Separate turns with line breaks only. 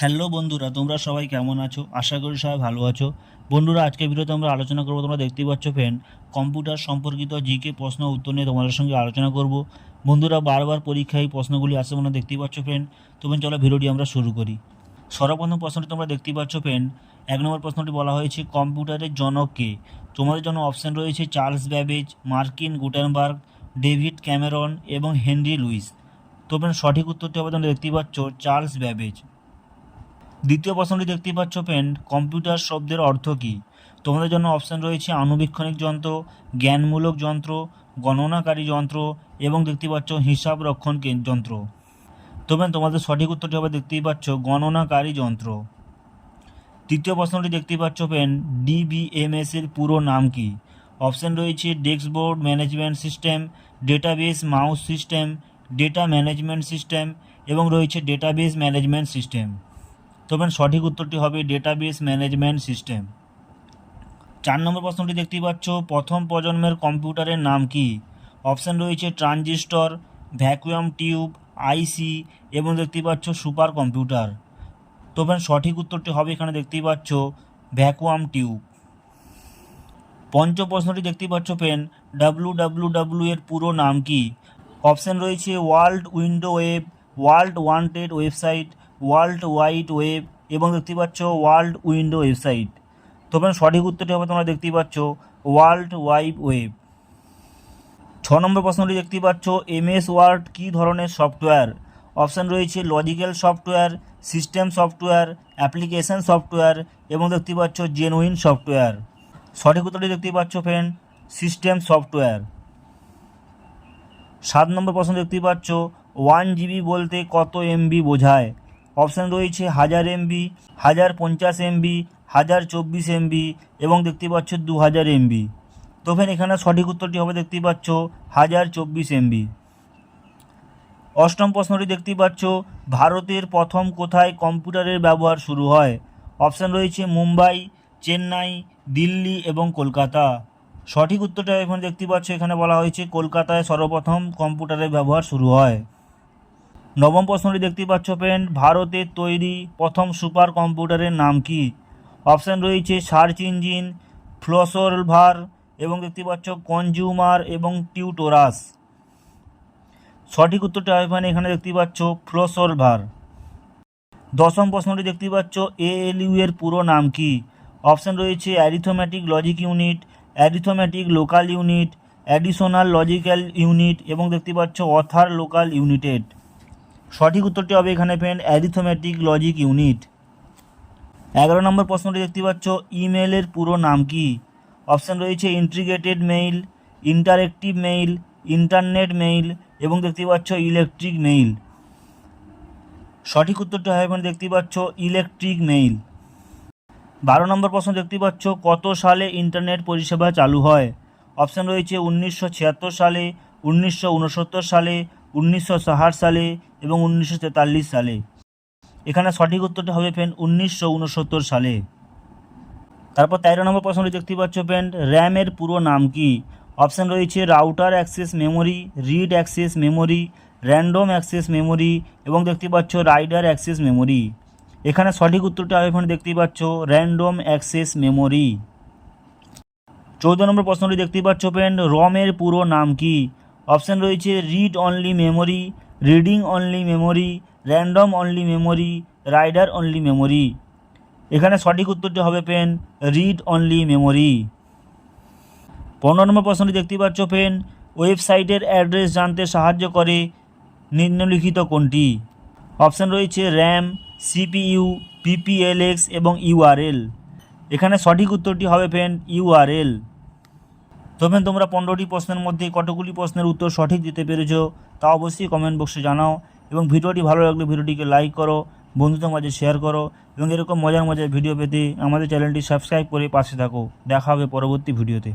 Hello বন্ধুরা, তোমরা সবাই কেমন আছো? আশা করি সবাই ভালো আছো। বন্ধুরা, আজকে ভিডিওতে আমরা আলোচনা করব, তোমরা দেখতেই পাচ্ছ ফ্রেন্ড কম্পিউটার সম্পর্কিত জিকে প্রশ্ন উত্তর নিয়ে তোমাদের সঙ্গে আলোচনা করব। বন্ধুরা, বারবার পরীক্ষায় এই প্রশ্নগুলি আসে তোমরা দেখতেই পাচ্ছ ফ্রেন্ড তবে চলো ভিডিওটি আমরা শুরু করি। সর্বপ্রথম প্রশ্নটি তোমরা দেখতেই পাচ্ছ ফ্রেন্ড এক নম্বর প্রশ্নটি বলা হয়েছে, কম্পিউটারের জনক কে? তোমাদের জন্য অপশান রয়েছে, চার্লস ব্যাবেজ, মার্কিন গুটেনবার্গ, ডেভিড ক্যামেরন এবং হেনরি লুইস। তো ফ্রেন্ড সঠিক উত্তরটি হবে তোমরা দেখতেই পাচ্ছ, চার্লস ব্যাবেজ। দ্বিতীয় প্রশ্নটি দেখতেই পাচ্ছ ফ্রেন্ড কম্পিউটার শব্দের অর্থ কী? তোমাদের জন্য অপশান রয়েছে আণুবীক্ষণিক যন্ত্র, জ্ঞানমূলক যন্ত্র, গণনাকারী যন্ত্র এবং দেখতে পাচ্ছ হিসাব রক্ষণ যন্ত্র। তবে তোমাদের সঠিক উত্তরটি হবে দেখতেই পাচ্ছ গণনাকারী যন্ত্র। তৃতীয় প্রশ্নটি দেখতেই পাচ্ছ ফ্রেন্ড ডিবিএমএস এর পুরো নাম কি? অপশান রয়েছে dashboard management system database mouse system data management system এবং রয়েছে ডেটাবেস ম্যানেজমেন্ট সিস্টেম তবে সঠিক উত্তরটি হবে ডেটাবেস ম্যানেজমেন্ট সিস্টেম চার নম্বর প্রশ্নটি দেখতেই পাচ্ছ, প্রথম প্রজন্মের কম্পিউটারের নাম কি? অপশান রয়েছে ট্রানজিস্টর, ভ্যাকুয়াম টিউব আইসি এবং দেখতেই পাচ্ছ সুপার কম্পিউটার। তবে সঠিক উত্তরটি হবে এখানে দেখতেই পাচ্ছ ভ্যাকুয়াম টিউব। পঞ্চম প্রশ্নটি দেখতেই পাচ্ছ পেন ডাব্লু ডাব্লু ডাব্লু এর পুরো নাম কি? অপশান রয়েছে world window web, world wanted website world wide web এবং দেখতে পাচ্ছ ওয়ার্ল্ড উইন্ডো ওয়েবসাইট। তবে সঠিক উত্তরটি হবে তোমরা দেখতেই পাচ্ছ ওয়ার্ল্ড ওয়াইড ওয়েব। ছ নম্বর প্রশ্নটি দেখতেই পাচ্ছ, এমএস ওয়ার্ড কী ধরনের সফটওয়্যার? অপশান রয়েছে logical software, system software, application software এবং দেখতে পাচ্ছ জেনুইন সফটওয়্যার। সঠিক উত্তরটি দেখতেই পাচ্ছ ফ্রেন্ড সিস্টেম সফটওয়্যার। সাত নম্বর প্রশ্ন দেখতেই পাচ্ছ, ওয়ান জিবি বলতে কত এমবি বোঝায়? অপশান রয়েছে হাজার এমবি, হাজার পঞ্চাশ এমবি, হাজার চব্বিশ এমবি এবং দেখতে পাচ্ছ দু হাজার এমবি। তো এখানে সঠিক উত্তরটি হবে দেখতেই পাচ্ছ হাজার চব্বিশ এমবি। অষ্টম প্রশ্নটি দেখতেই পাচ্ছ ভারতের প্রথম কোথায় কম্পিউটারের ব্যবহার শুরু হয়? অপশান রয়েছে মুম্বাই, চেন্নাই, দিল্লি এবং কলকাতা। সঠিক উত্তরটা এখন দেখতে পাচ্ছ, এখানে বলা হয়েছে কলকাতায় সর্বপ্রথম কম্পিউটারের ব্যবহার শুরু হয়। নবম প্রশ্নটি দেখতে পাচ্ছ ফ্রেন্ড ভারতের তৈরি প্রথম সুপার কম্পিউটারের নাম কি? অপশান রয়েছে সার্চ ইঞ্জিন ফ্লোসোলভার এবং দেখতে পাচ্ছ কনজিউমার এবং টিউটোরাস সঠিক উত্তরটা এখানে এখানে দেখতে পাচ্ছ ফ্লোসোলভার দশম প্রশ্নটি দেখতে পাচ্ছ এএলইউ এর পুরো নাম কি? অপশান রয়েছে arithmetic logic unit arithmetic local unit additional logical unit এবং দেখতে পাচ্ছ অথার লোকাল ইউনিটেড সঠিক উত্তরটি হবে এখানে ফ্রেন্ড অ্যারিথমেটিক লজিক ইউনিট এগারো নম্বর প্রশ্নটি দেখতে পাচ্ছ ইমেলের পুরো নাম কি? অপশান রয়েছে integrated mail interactive mail internet mail এবং দেখতে পাচ্ছ ইলেকট্রিক মেইল সঠিক উত্তরটি হবে এখানে দেখতে পাচ্ছ ইলেকট্রিক মেইল বারো নম্বর প্রশ্ন দেখতে পাচ্ছ, কত সালে ইন্টারনেট পরিষেবা চালু হয়? অপশান রয়েছে উনিশশো ছিয়াত্তর সালে, উনিশশো উনসত্তর সালে উনিশশো ষাট সালে এবং উনিশশো তেতাল্লিশ সালে। এখানে সঠিক উত্তরটা হবে ফ্রেন্ড উনিশশো উনসত্তর সালে। তারপর তেরো নম্বর প্রশ্নটি দেখতে পাচ্ছ ফ্রেন্ড, র্যামের পুরো নাম কি? অপশান রয়েছে router access memory, read access memory, random access memory এবং দেখতে পাচ্ছ রাইডার অ্যাক্সেস মেমোরি। এখানে সঠিক উত্তরটা হবে এখানে দেখতেই পাচ্ছ র্যান্ডম অ্যাক্সেস মেমোরি। চৌদ্দ নম্বর প্রশ্নটি দেখতেই পাচ্ছ ফ্রেন্ড, রমের পুরো নাম কি? অপশান রয়েছে read only memory reading only memory random only memory rider only memory এখানে সঠিক উত্তরটি হবে পেন রিড অনলি মেমোরি পনেরো নম্বর প্রশ্নটি দেখতেই পাচ্ছ পেন ওয়েবসাইটের অ্যাড্রেস জানতে সাহায্য করে নিম্নলিখিত কোনটি? অপশান রয়েছে র্যাম সিপিইউ পিপিএলএক্স এবং ইউআরএল এখানে সঠিক উত্তরটি হবে পেন ইউআরএল তবে তোমরা পনেরোটি প্রশ্নের মধ্যে কতগুলি প্রশ্নের উত্তর সঠিক দিতে পেরেছ তা অবশ্যই কমেন্ট বক্সে জানাও এবং ভিডিওটি ভালো লাগলে ভিডিওটিকে লাইক করো, বন্ধুদের মাঝে শেয়ার করো এবং এরকম মজার মজার ভিডিও পেতে আমাদের চ্যানেলটি সাবস্ক্রাইব করে পাশে থাকো। দেখা হবে পরবর্তী ভিডিওতে